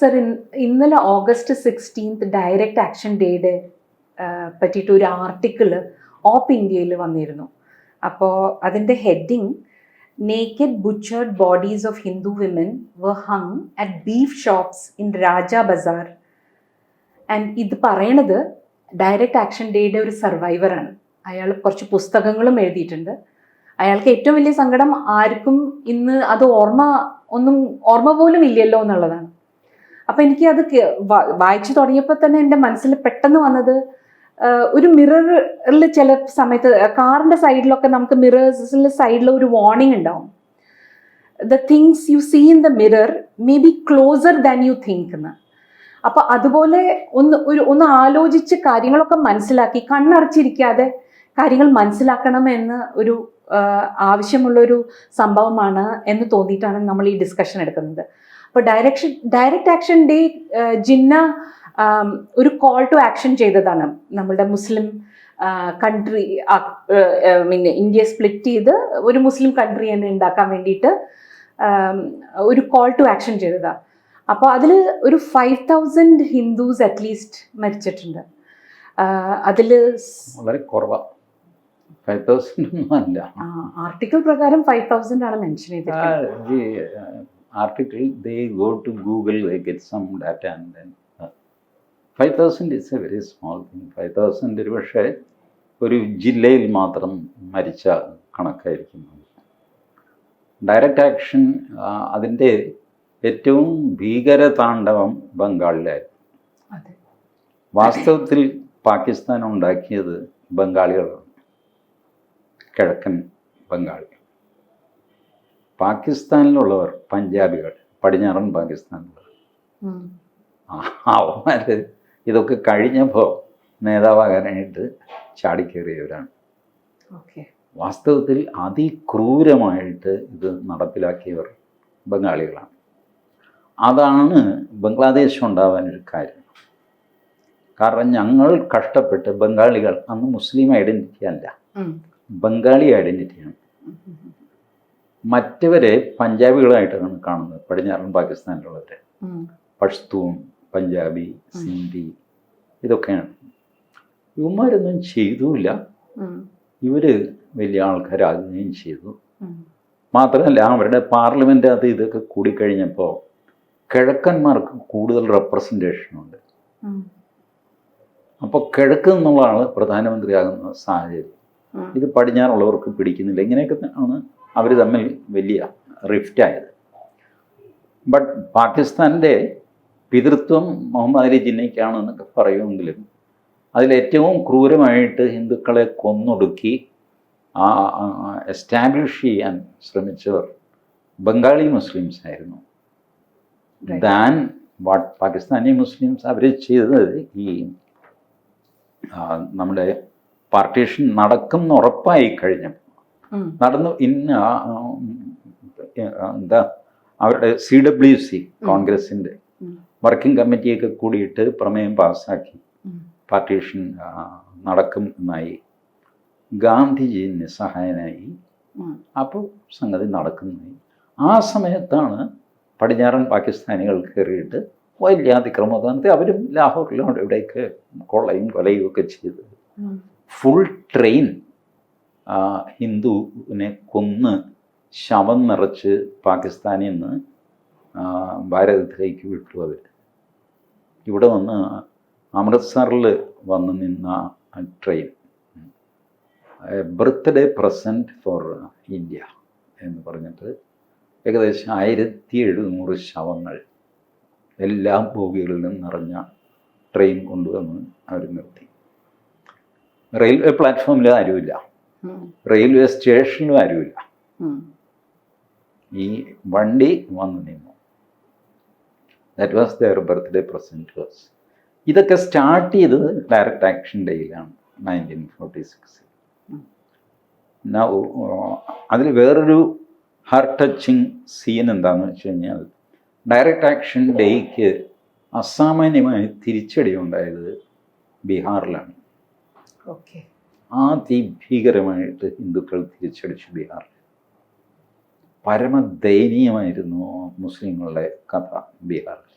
Sir ഇന്നലെ August sixteenth direct action ഡേയുടെ പറ്റിയിട്ട് ഒരു ആർട്ടിക്കിൾ ഓപ്പ് ഇന്ത്യയിൽ വന്നിരുന്നു. അപ്പോൾ അതിന്റെ heading naked butchered bodies of Hindu women were hung at beef shops in Raja Bazaar and ഇത് പറയണത് ഡയറക്റ്റ് ആക്ഷൻ ഡേയുടെ ഒരു സർവൈവറാണ് അയാൾ കുറച്ച് പുസ്തകങ്ങളും എഴുതിയിട്ടുണ്ട്. അയാൾക്ക് ഏറ്റവും വലിയ സങ്കടം ആർക്കും ഇന്ന് അത് ഓർമ്മ ഒന്നും ഓർമ്മ പോലും ഇല്ലല്ലോ എന്നുള്ളതാണ്. അപ്പം എനിക്ക് അത് വായിച്ചു തുടങ്ങിയപ്പോൾ തന്നെ എന്റെ മനസ്സിൽ പെട്ടെന്ന് വന്നത് ഒരു മിററിൽ ചില സമയത്ത് കാറിന്റെ സൈഡിലൊക്കെ നമുക്ക് മിറേഴ്സിൽ സൈഡിൽ ഒരു വാർണിംഗ് ഉണ്ടാവും. The things you see in the mirror may be closer than you think എന്ന് അപ്പൊ അതുപോലെ ഒന്ന് ഒരു ഒന്ന് ആലോചിച്ച് കാര്യങ്ങളൊക്കെ മനസ്സിലാക്കി കണ്ണടച്ചിരിക്കാതെ കാര്യങ്ങൾ മനസ്സിലാക്കണം എന്ന് ഒരു ആവശ്യമുള്ളൊരു സംഭവമാണ് എന്ന് തോന്നിയിട്ടാണ് നമ്മൾ ഈ ഡിസ്കഷൻ എടുക്കുന്നത്. അപ്പോൾ direction direct action day Jinnah ഒരു കോൾ ടു ആക്ഷൻ ചെയ്തതാണ്. നമ്മളുടെ Muslim country mean India split ചെയ്ത് ഒരു മുസ്ലിം കൺട്രി തന്നെ ഉണ്ടാക്കാൻ വേണ്ടിയിട്ട് ഒരു കോൾ ടു ആക്ഷൻ ചെയ്തതാണ് അപ്പോൾ അതിൽ ഒരു ഫൈവ് തൗസൻഡ് ഹിന്ദുസ് അറ്റ്ലീസ്റ്റ് മരിച്ചിട്ടുണ്ട്. അതിൽ വളരെ കുറവാണ് ഫൈവ് തൗസൻഡ് ഒന്നും അല്ല ആർട്ടിക്കിൾ പ്രകാരം ഫൈവ് തൗസൻഡ് ആണ് മെൻഷൻ ചെയ്തിരിക്കുന്നത് article they go to Google they get some data some then five thousand uh, 5,000 very small thing five. 5,000 ഒരു പക്ഷേ ഒരു ജില്ലയിൽ മാത്രം മരിച്ച കണക്കായിരിക്കും. ഡയറക്റ്റ് ആക്ഷൻ അതിന്റെ ഏറ്റവും ഭീകര താണ്ഡവം ബംഗാളിലായിരുന്നു വാസ്തവത്തിൽ പാകിസ്ഥാൻ ഉണ്ടാക്കിയത് ബംഗാളികളാണ്. കിഴക്കൻ ബംഗാളി. പാകിസ്ഥാനിലുള്ളവർ പഞ്ചാബികൾ പടിഞ്ഞാറൻ പാകിസ്ഥാനിലുള്ളവർ. അവന്മാർ ഇതൊക്കെ കഴിഞ്ഞപ്പോൾ നേതാവാകാനായിട്ട് ചാടിക്കേറിയവരാണ്. വാസ്തവത്തിൽ അതിക്രൂരമായിട്ട് ഇത് നടപ്പിലാക്കിയവർ ബംഗാളികളാണ്. അതാണ് ബംഗ്ലാദേശ് ഉണ്ടാവാനൊരു കാര്യം. കാരണം ഞങ്ങൾ കഷ്ടപ്പെട്ട് ബംഗാളികൾ അന്ന് മുസ്ലിം ഐഡന്റിറ്റി അല്ല. ബംഗാളി ഐഡന്റിറ്റിയാണ് മറ്റവരെ പഞ്ചാബികളായിട്ടാണ് കാണുന്നത്. പടിഞ്ഞാറൻ പാകിസ്ഥാനിലുള്ളവരെ. പഷ്തൂൺ പഞ്ചാബി സിന്ധി ഇതൊക്കെയാണ്. ഇവന്മാരൊന്നും ചെയ്തുമില്ല ഇവർ വലിയ ആൾക്കാരാകുകയും ചെയ്തു. മാത്രമല്ല അവരുടെ പാർലമെന്റ് അത് ഇതൊക്കെ കൂടിക്കഴിഞ്ഞപ്പോൾ കിഴക്കന്മാർക്ക് കൂടുതൽ റെപ്രസെന്റേഷൻ ഉണ്ട്. അപ്പോൾ കിഴക്ക് നിന്നുള്ള ആൾ പ്രധാനമന്ത്രിയാകുന്ന സാഹചര്യം. ഇത് പടിഞ്ഞാറുള്ളവർക്ക് പിടിക്കുന്നില്ല. ഇങ്ങനെയൊക്കെ ആണ് അവർ തമ്മിൽ വലിയ റിഫ്റ്റായത് ബട്ട് പാകിസ്ഥാന്റെ പിതൃത്വം മുഹമ്മദ് അലി ജിന്നയ്ക്കാണെന്നൊക്കെ പറയുമെങ്കിലും അതിലേറ്റവും ക്രൂരമായിട്ട് ഹിന്ദുക്കളെ കൊന്നൊടുക്കി എസ്റ്റാബ്ലിഷ് ചെയ്യാൻ ശ്രമിച്ചവർ ബംഗാളി മുസ്ലിംസ് ആയിരുന്നു. ദാൻ വാട്ട് പാകിസ്ഥാനി മുസ്ലിംസ് അവർ ചെയ്തത് ഈ നമ്മുടെ പാർട്ടീഷൻ നടക്കും എന്ന് ഉറപ്പായി കഴിഞ്ഞപ്പോൾ നടന്നു ഇന്ന എന്താ അവരുടെ സി ഡബ്ല്യു സി കോൺഗ്രസിന്റെ വർക്കിംഗ് കമ്മിറ്റിയൊക്കെ കൂടിയിട്ട് പ്രമേയം പാസ്സാക്കി. പാർട്ടീഷൻ നടക്കും എന്നായി. ഗാന്ധിജി നിസ്സഹായനായി. അപ്പോൾ സംഗതി നടക്കുന്നതായി ആ സമയത്താണ് പടിഞ്ഞാറൻ പാകിസ്ഥാനികൾ കയറിയിട്ട് വലിയ അതിക്രമത്തെ അവരും ലാഹോറിലും അവിടെ ഇവിടെയൊക്കെ കൊള്ളയും കൊലയും ഒക്കെ ചെയ്ത്. ഉം. ഫുൾ ട്രെയിൻ ഹിന്ദുവിനെ കൊന്ന് ശവം നിറച്ച് പാകിസ്ഥാനിൽ നിന്ന് ഭാരതത്തിലേക്ക് വിട്ടു അവർ ഇവിടെ വന്ന് അമൃത്സറിൽ വന്ന് നിന്ന train birthday present for India എന്ന് പറഞ്ഞിട്ട് ഏകദേശം ആയിരത്തി എഴുന്നൂറ് ശവങ്ങൾ എല്ലാ ബോഗികളിലും നിറഞ്ഞ ട്രെയിൻ കൊണ്ടുവന്ന് അവർ നിർത്തി. റെയിൽവേ പ്ലാറ്റ്ഫോമിൽ ആരുമില്ല. റെയിൽവേ സ്റ്റേഷനിലും ആരുമില്ല. ഈ വണ്ടി വന്നു നിന്നു. That was their birthday present was ഇതൊക്കെ സ്റ്റാർട്ട് ചെയ്തത് ഡയറക്റ്റ് ആക്ഷൻ ഡേയിലാണ് നയന്റീൻ ഫോർട്ടി സിക്സിൽ അതിൽ വേറൊരു ഹാർട്ട് ടച്ചിങ് സീൻ എന്താണെന്ന് വെച്ച് കഴിഞ്ഞാൽ ഡയറക്റ്റ് ആക്ഷൻ ഡേയ്ക്ക് അസാമാന്യമായ തിരിച്ചടി ഉണ്ടായത് ബീഹാറിലാണ്. അതിഭീകരമായിട്ട് ഹിന്ദുക്കൾ തിരിച്ചടിച്ചു ബീഹാറിൽ. പരമദയനീയമായിരുന്നു മുസ്ലിങ്ങളുടെ കഥ ബീഹാറിൽ.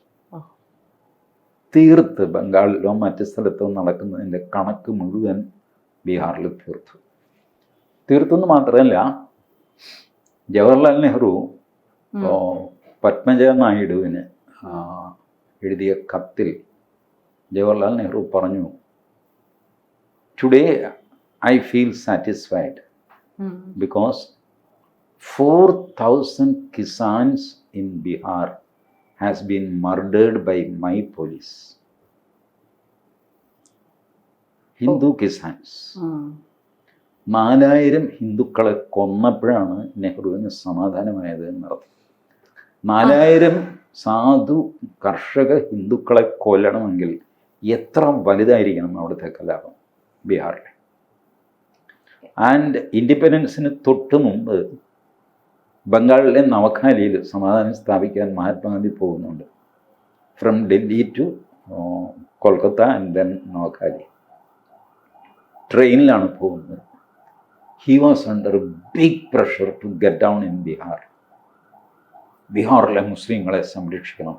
തീർത്ത് ബംഗാളിലോ മറ്റു സ്ഥലത്തോ നടക്കുന്നതിന്റെ കണക്ക് മുഴുവൻ ബീഹാറിൽ തീർത്തു. തീർത്തെന്ന് മാത്രമല്ല ജവഹർലാൽ നെഹ്റു പത്മജ നായിഡുവിന് എഴുതിയ കത്തിൽ ജവഹർലാൽ നെഹ്റു പറഞ്ഞു today I feel satisfied because because 4,000 Kisans in Bihar has been murdered by my police. Hindu Kisans. നാലായിരം ഹിന്ദുക്കളെ കൊന്നപ്പോഴാണ് നെഹ്റുവിന് സമാധാനമായത് എന്നർത്ഥം നാലായിരം സാധു കർഷക ഹിന്ദുക്കളെ കൊല്ലണമെങ്കിൽ എത്ര വലുതായിരിക്കണം അവിടുത്തെ കലാപം? ബീഹാറിലെ ആൻഡ് ഇൻഡിപെൻഡൻസിന് തൊട്ട് മുമ്പ് ബംഗാളിലെ നവഖാലിയിൽ സമാധാനം സ്ഥാപിക്കാൻ മഹാത്മാഗാന്ധി പോകുന്നുണ്ട്. From Delhi to Kolkata and then Noakhali. ട്രെയിനിലാണ് പോകുന്നത്. He was under big pressure to get down in Bihar ബീഹാറിലെ മുസ്ലിങ്ങളെ സംരക്ഷിക്കണം.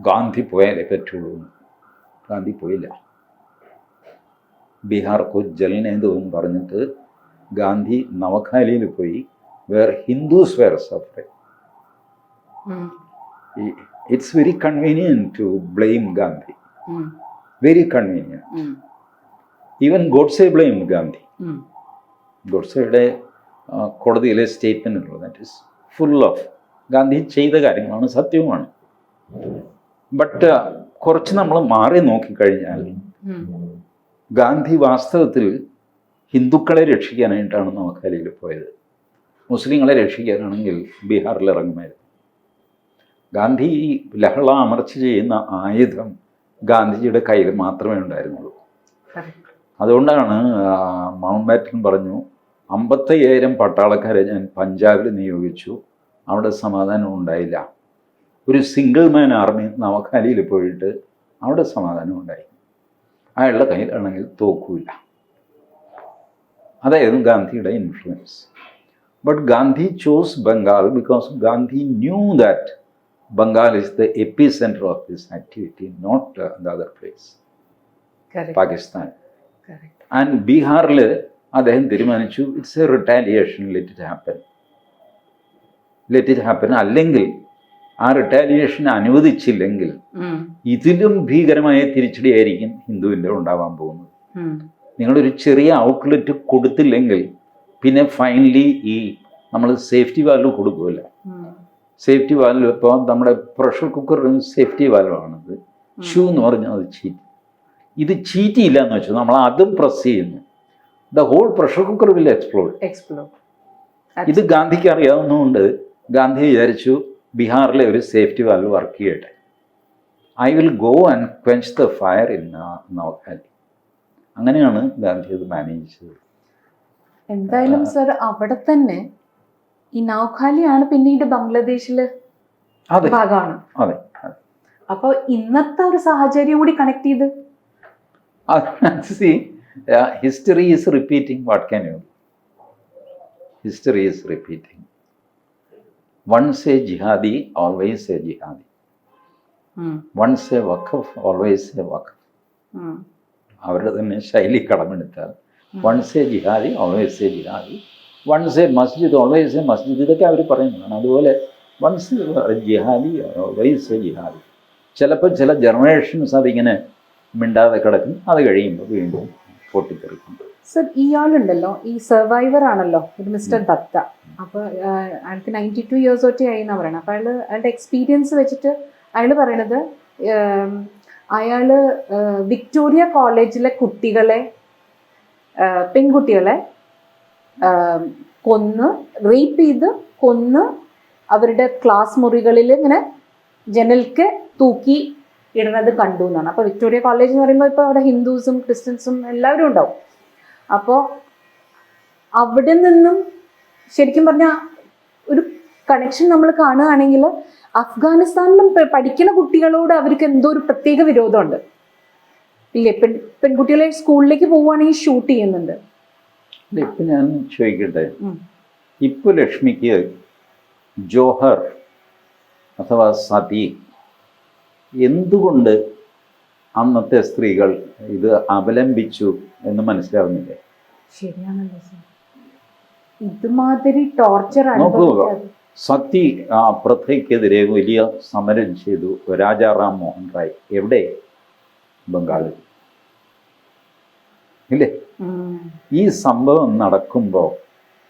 ഗാന്ധി പോയാലേ പറ്റുള്ളൂ. ഗാന്ധി പോയില്ല. ബീഹാർ കോ ജൽനേതു എന്ന് പറഞ്ഞിട്ട് ഗാന്ധി നവഖാലിയിൽ പോയി where Hindus were suffering. It's very convenient to blame Gandhi. Very convenient. Even Godse blame Gandhi. ഗോഡ്സെയുടെ കോടതിയിലെ സ്റ്റേറ്റ്മെന്റ് ഉള്ളത് that is full of Gandhi ചെയ്ത കാര്യങ്ങളാണ് സത്യവുമാണ് ബട്ട് കുറച്ച് നമ്മൾ മാറി നോക്കിക്കഴിഞ്ഞാൽ. ഗാന്ധി വാസ്തവത്തിൽ ഹിന്ദുക്കളെ രക്ഷിക്കാനായിട്ടാണ് നവഖാലിയിൽ പോയത്. മുസ്ലിങ്ങളെ രക്ഷിക്കാനാണെങ്കിൽ ബീഹാറിൽ ഇറങ്ങുമായിരുന്നു. ഗാന്ധി ലഹള അമർച്ച ചെയ്യുന്ന ആയുധം ഗാന്ധിജിയുടെ കയ്യിൽ മാത്രമേ ഉണ്ടായിരുന്നുള്ളൂ. അതുകൊണ്ടാണ് മൗണ്ട് ബാറ്റൻ പറഞ്ഞു അമ്പത്തയ്യായിരം പട്ടാളക്കാരെ ഞാൻ പഞ്ചാബിൽ നിയോഗിച്ചു. അവിടെ സമാധാനം ഉണ്ടായില്ല. ഒരു സിംഗിൾ മാൻ ആർമി നവഖാലിയിൽ പോയിട്ട് അവിടെ സമാധാനം ഉണ്ടായി. അയാളുടെ കയ്യിൽ ആണെങ്കിൽ തോക്കൂല അതായിരുന്നു ഗാന്ധിയുടെ influence but Gandhi chose Bengal because Gandhi knew that Bengal is the epicentre of this activity not the other place. Pakistan. And ബീഹാറിൽ അദ്ദേഹം തീരുമാനിച്ചു it's a retaliation let it happen let it happen അല്ലെങ്കിൽ ആ retaliation അനുവദിച്ചില്ലെങ്കിൽ. ഇതിലും ഭീകരമായ തിരിച്ചടിയായിരിക്കും ഹിന്ദുവിന്റെ ഉണ്ടാവാൻ പോകുന്നത്. നിങ്ങളൊരു ചെറിയ ഔട്ട്ലെറ്റ് കൊടുത്തില്ലെങ്കിൽ പിന്നെ ഫൈനലി ഈ നമ്മൾ സേഫ്റ്റി വാൽവ് കൊടുക്കുമല്ല സേഫ്റ്റി വാൽവ് ഇപ്പോൾ നമ്മുടെ പ്രഷർ കുക്കറിന് സേഫ്റ്റി വാൽവാണിത് ഷൂ എന്ന് പറഞ്ഞാൽ അത് ചീറ്റി ഇത് ചീറ്റിയില്ല എന്ന് വെച്ചാൽ നമ്മൾ അതും പ്രസ് ചെയ്യുന്നു. The whole pressure cooker will explode explore ഇത് ഗാന്ധിക്ക് അറിയാവുന്നതുകൊണ്ട് ഗാന്ധി വിചാരിച്ചു ബീഹാറിലെ ഒരു സേഫ്റ്റി വാൽവ് വർക്ക് ചെയ്യട്ടെ. I will go and quench the fire in Noakhali അങ്ങനെയാണ് ഗാന്ധി അത് മാനേജ് ചെയ്തത്. എന്തായാലും സർ അവിടെ തന്നെ ഈ നൗഖാലിയാണ് പിന്നീട് ബംഗ്ലാദേശിൽ ഭാഗമാണ്. അതെ അപ്പോൾ അപ്പൊ ഇന്നത്തെ ഒരു സാഹചര്യം കൂടി കണക്ട് ചെയ്ത്. See history is repeating what can you history is repeating once a jihadi always a jihadi. Once a waqf always a waqf. അവരുടെ തന്നെ ശൈലി കടമെടുത്താൽ. Once a jihadi always a jihadi once a masjid always a masjid ഇതൊക്കെ അവർ പറയുന്നതാണ്. അതുപോലെ once jihadi always a jihadi ചിലപ്പോൾ ചില generations അതിങ്ങനെ മിണ്ടാതെ കിടക്കും. അത് കഴിയുമ്പോൾ വീണ്ടും പൊട്ടിത്തെറിക്കും. സർ ഇയാളുണ്ടല്ലോ ഈ സർവൈവർ ആണല്ലോ ഇത് മിസ്റ്റർ ദത്ത. അപ്പോൾ അയാൾക്ക് നയന്റി ടു ഇയേഴ്സ് ഒറ്റ ആയി എന്നാണ് പറയുന്നത് അപ്പോൾ അയാൾ അയാളുടെ എക്സ്പീരിയൻസ് വെച്ചിട്ട് അയാൾ പറയണത് അയാൾ വിക്ടോറിയ കോളേജിലെ കുട്ടികളെ പെൺകുട്ടികളെ കൊന്ന് റേപ്പ് ചെയ്ത് കൊന്ന് അവരുടെ ക്ലാസ് മുറികളിൽ ഇങ്ങനെ ജനൽക്ക് തൂക്കി ഇടുന്നത് കണ്ടു എന്നാണ്. അപ്പോൾ വിക്ടോറിയ കോളേജ് എന്ന് പറയുമ്പോൾ ഇപ്പോൾ അവിടെ ഹിന്ദുസും ക്രിസ്ത്യൻസും എല്ലാവരും ഉണ്ടാവും. അപ്പോൾ അവിടെ നിന്നും ശരിക്കും പറഞ്ഞാൽ ഒരു കണക്ഷൻ നമ്മൾ കാണുകയാണെങ്കിൽ അഫ്ഗാനിസ്ഥാനിലും പഠിക്കുന്ന കുട്ടികളോട് അവർക്ക് എന്തോ ഒരു പ്രത്യേക വിരോധമുണ്ട്. ഇല്ലേ പെൺ പെൺകുട്ടികളെ സ്കൂളിലേക്ക് പോവുകയാണെങ്കിൽ ഷൂട്ട് ചെയ്യുന്നുണ്ട്. ഇപ്പം ഞാൻ ചോദിക്കട്ടെ? ഇപ്പൊ ലക്ഷ്മിക്ക് ജോഹർ അഥവാ സതി എന്തുകൊണ്ട് അന്നത്തെ സ്ത്രീകൾ ഇത് അവലംബിച്ചു എന്ന് മനസ്സിലാവുന്നില്ലേ? ശരിയാണല്ലോ ഇതുമാതിരി ടോർച്ചർ ആണ് അനുഭവിക്കാതെ. സതി ആ പ്രഥയ്ക്കെതിരെ വലിയ സമരം ചെയ്തു രാജാറാം മോഹൻ റായ്. എവിടെ? ബംഗാളിൽ. ഇല്ലേ? ഈ സംഭവം നടക്കുമ്പോൾ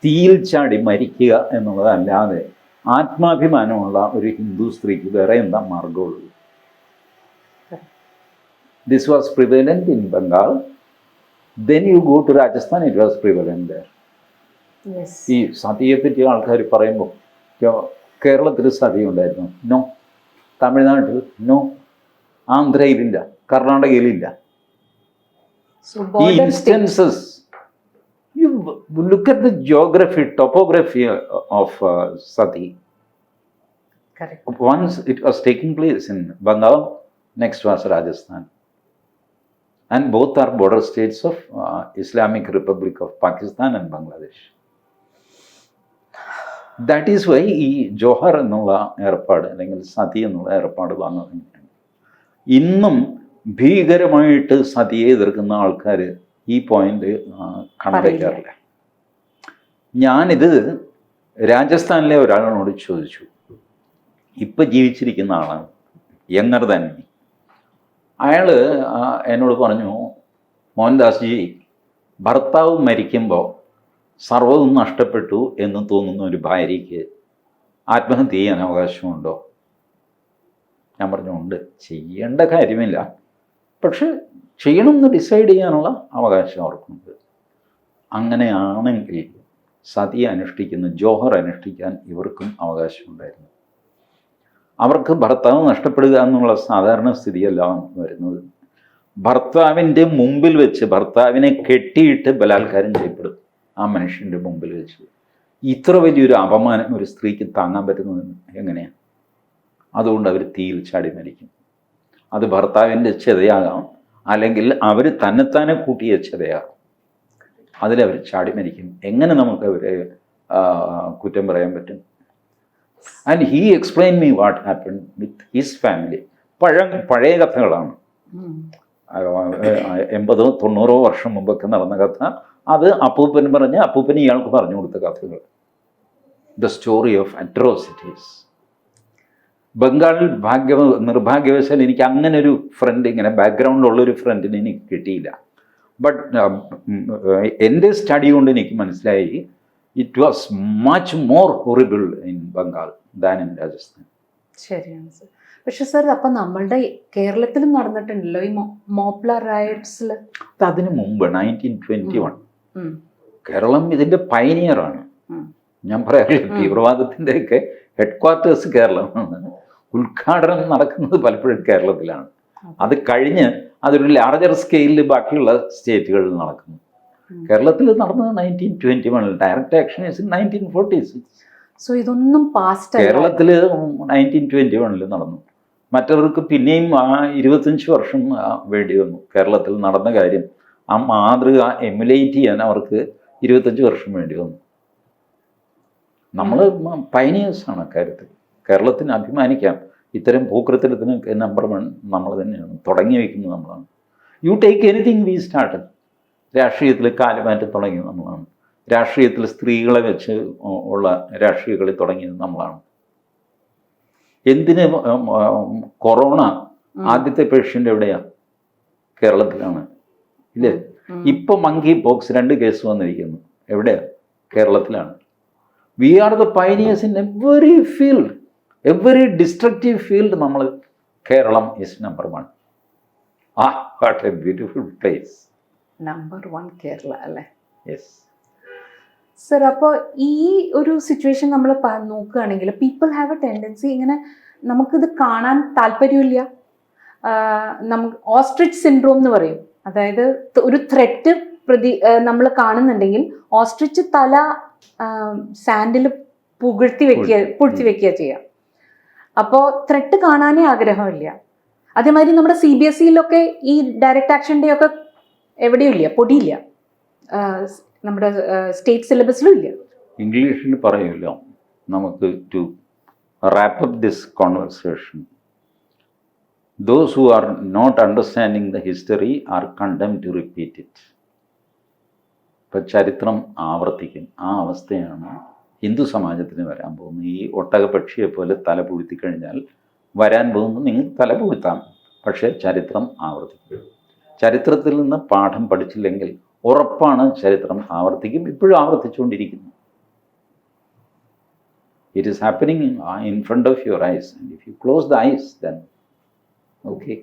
തീയിൽ ചാടി മരിക്കുക എന്നുള്ളതല്ലാതെ ആത്മാഭിമാനമുള്ള ഒരു ഹിന്ദു സ്ത്രീക്ക് വേറെ എന്താ മാർഗമുള്ളൂ this was prevalent in Bengal then you go to Rajasthan it was prevalent Yes. ഈ സതിയെ പറ്റി ആൾക്കാർ പറയുമ്പോൾ കേരളത്തിൽ സതി ഉണ്ടായിരുന്നു നോ തമിഴ്നാട്ടിൽ നോ ആന്ധ്രയിലില്ല കർണാടകയിലില്ല So ഈ border states. Instances you look at the geography topography of sati Correct. once it was taking place in Bengal, next was Rajasthan. And both are border states of uh, Islamic Republic of Pakistan and Bangladesh. that is why ഈ ജോഹർ എന്നുള്ള ഏർപ്പാട് അല്ലെങ്കിൽ സതി എന്നുള്ള ഏർപ്പാട് വന്നത് ഇന്നും ഭീകരമായിട്ട് സതിയെ എതിർക്കുന്ന ആൾക്കാർ ഈ പോയിന്റ് കണ്ടേക്കാറില്ല ഞാനിത് രാജസ്ഥാനിലെ ഒരാളിനോട് ചോദിച്ചു. ഇപ്പം ജീവിച്ചിരിക്കുന്ന ആളാണ്. യങ്ങർ തന്നെ അയാൾ എന്നോട് പറഞ്ഞു മോഹൻദാസ് ജി ഭർത്താവ് മരിക്കുമ്പോൾ സർവതും നഷ്ടപ്പെട്ടു എന്ന് തോന്നുന്ന ഒരു ഭാര്യയ്ക്ക് ആത്മഹത്യ ചെയ്യാൻ അവകാശമുണ്ടോ? ഞാൻ പറഞ്ഞുകൊണ്ട് ചെയ്യേണ്ട കാര്യമില്ല. പക്ഷെ ചെയ്യണമെന്ന് ഡിസൈഡ് ചെയ്യാനുള്ള അവകാശം അവർക്കുണ്ട്. അങ്ങനെയാണെങ്കിൽ സതി അനുഷ്ഠിക്കുന്ന ജോഹർ അനുഷ്ഠിക്കാൻ ഇവർക്കും അവകാശമുണ്ടായിരുന്നു. അവർക്ക് ഭർത്താവ് നഷ്ടപ്പെടുക എന്നുള്ള സാധാരണ സ്ഥിതിയല്ല വരുന്നത്. ഭർത്താവിന്റെ മുമ്പിൽ വെച്ച് ഭർത്താവിനെ കെട്ടിയിട്ട് ബലാത്കാരം ചെയ്യപ്പെടും. ആ മനുഷ്യന്റെ മുമ്പിൽ വെച്ച് ഇത്ര വലിയൊരു അപമാനം ഒരു സ്ത്രീക്ക് താങ്ങാൻ പറ്റുന്നത് എങ്ങനെയാണ് അതുകൊണ്ട് അവർ തീയിൽ ചാടി മരിക്കും. അത് ഭർത്താവിന്റെ ചെതയാകാം. അല്ലെങ്കിൽ അവർ തന്നെത്താനെ കൂട്ടിയ ചെതയാകാം. അതിലവർ ചാടി മരിക്കും. എങ്ങനെ നമുക്ക് അവരെ കുറ്റം പറയാൻ പറ്റും? And he explain me what happen with his family പഴ പഴയ കഥകളാണ്. എൺപതോ തൊണ്ണൂറോ വർഷം മുമ്പൊക്കെ നടന്ന കഥ. അത് അപ്പൂപ്പൻ പറഞ്ഞ് അപ്പൂപ്പൻ ഇയാൾക്ക് പറഞ്ഞു കൊടുത്ത കഥകൾ. ദ സ്റ്റോറി ഓഫ് അട്രോസിറ്റീസ് ബംഗാളിൽ ഭാഗ്യ നിർഭാഗ്യവശാൽ എനിക്ക് അങ്ങനെ ഒരു ഫ്രണ്ട് ഇങ്ങനെ ബാക്ക്ഗ്രൗണ്ട് ഉള്ളൊരു ഫ്രണ്ടിനെ എനിക്ക് കിട്ടിയില്ല. ബട്ട് എന്റെ സ്റ്റഡി കൊണ്ട് എനിക്ക് മനസ്സിലായി it was much more horrible in Bengal than in Rajasthan ശരിയാണ് സർ പക്ഷെ സർ അപ്പൊ നമ്മളുടെ കേരളത്തിലും നടന്നിട്ടുണ്ടല്ലോ ഈ മോപ്ല റയറ്റ്സിൽ അതിനു മുമ്പ് നയന്റീൻ ട്വന്റി വൺ കേരളം ഇതിന്റെ പൈനിയറാണ് ഞാൻ പറയാറില്ല തീവ്രവാദത്തിന്റെ തീവ്രവാദത്തിന്റെയൊക്കെ ഹെഡ് ക്വാർട്ടേഴ്സ് കേരളമാണ്. ഉദ്ഘാടനം നടക്കുന്നത് പലപ്പോഴും കേരളത്തിലാണ്. അത് കഴിഞ്ഞ് അതൊരു ലാർജർ സ്കെയിലിൽ ബാക്കിയുള്ള സ്റ്റേറ്റുകളിൽ നടക്കുന്നു. കേരളത്തിൽ നടന്നത് നയന്റീൻ ട്വന്റി വണ്ണിൽ direct action is nineteen forty six so ഇതൊന്നും പാസ്റ്റ് കേരളത്തിൽ നയന്റീൻ ട്വന്റി വണ്ണിൽ നടന്നു. മറ്റവർക്ക് പിന്നെയും ആ ഇരുപത്തഞ്ച് വർഷം വേണ്ടി വന്നു. കേരളത്തിൽ നടന്ന കാര്യം ആ മാതൃക എമുലേറ്റ് ചെയ്യാൻ അവർക്ക് ഇരുപത്തഞ്ച് വർഷം വേണ്ടി വന്നു. നമ്മൾ പൈനിയേഴ്സാണ് അക്കാര്യത്തിൽ. കേരളത്തിന് അഭിമാനിക്കാം. ഇത്തരം ഭൂകൃത്യത്തിനൊക്കെ നമ്പർ വൺ നമ്മൾ തന്നെയാണ്. തുടങ്ങി വയ്ക്കുന്നത് നമ്മളാണ്. You take anything we start രാഷ്ട്രീയത്തിൽ കാലമാറ്റം തുടങ്ങിയത് നമ്മളാണ്. രാഷ്ട്രീയത്തിൽ സ്ത്രീകളെ വെച്ച് ഉള്ള രാഷ്ട്രീയ കളി തുടങ്ങിയത് നമ്മളാണ്. എന്തിന് കൊറോണ ആദ്യത്തെ പേഷ്യന്റ് എവിടെയാ? കേരളത്തിലാണ്. ഇല്ലേ. ഇപ്പൊ മങ്കി ബോക്സ് രണ്ട് കേസ് വന്നിരിക്കുന്നു. എവിടെയാ? കേരളത്തിലാണ്. We are the pioneers in every field every destructive field നമ്മൾ കേരളം ഇസ് നമ്പർ വൺ ആ what a beautiful place number one Kerala അല്ലേ? യെസ് സർ അപ്പോൾ ഈ ഒരു സിറ്റുവേഷൻ നമ്മൾ നോക്കുകയാണെങ്കിൽ പീപ്പിൾ ഹാവ് എ ടെൻഡൻസി ഇങ്ങനെ നമുക്കിത് കാണാൻ താല്പര്യമില്ല. നമുക്ക് ഓസ്ട്രിച്ച് സിൻഡ്രോം എന്ന് പറയും. അതായത് ഒരു ത്രെറ്റ് പ്രതി നമ്മൾ കാണുന്നുണ്ടെങ്കിൽ ഓസ്ട്രിച്ച് തല സാൻഡിൽ പുകഴ്ത്തി വെക്കുക. പുഴ്ത്തി വെക്കുക ചെയ്യുക അപ്പോൾ ത്രെട്ട് കാണാനേ ആഗ്രഹമില്ല. അതേമാതിരി നമ്മുടെ സി ബി എസ് സിയിലൊക്കെ ഈ ഡയറക്റ്റ് ആക്ഷന്റെ ഒക്കെ എവിടെയും ഇല്ല പൊടിയില്ല. നമ്മുടെ സ്റ്റേറ്റ് സിലബസിലും ഇല്ല. ഇംഗ്ലീഷിൽ പറയില്ല നമുക്ക് to wrap up this conversation those who are not understanding the history are condemned to repeat it ഇപ്പം ചരിത്രം ആവർത്തിക്കും. ആ അവസ്ഥയാണ് ഹിന്ദു സമാജത്തിന് വരാൻ പോകുന്നത്. ഈ ഒട്ടകപക്ഷിയെ പോലെ തല പൂഴ്ത്തി കഴിഞ്ഞാൽ വരാൻ പോകുന്നത് നിങ്ങൾ തല പൂഴ്ത്താം. പക്ഷേ ചരിത്രം ആവർത്തിക്കും. ചരിത്രത്തിൽ നിന്ന് പാഠം പഠിച്ചില്ലെങ്കിൽ ഉറപ്പാണ് ചരിത്രം ആവർത്തിക്കും ഇപ്പോഴും ആവർത്തിച്ചുകൊണ്ടിരിക്കുന്നു. It is happening in front of your eyes and if you close the eyes then okay.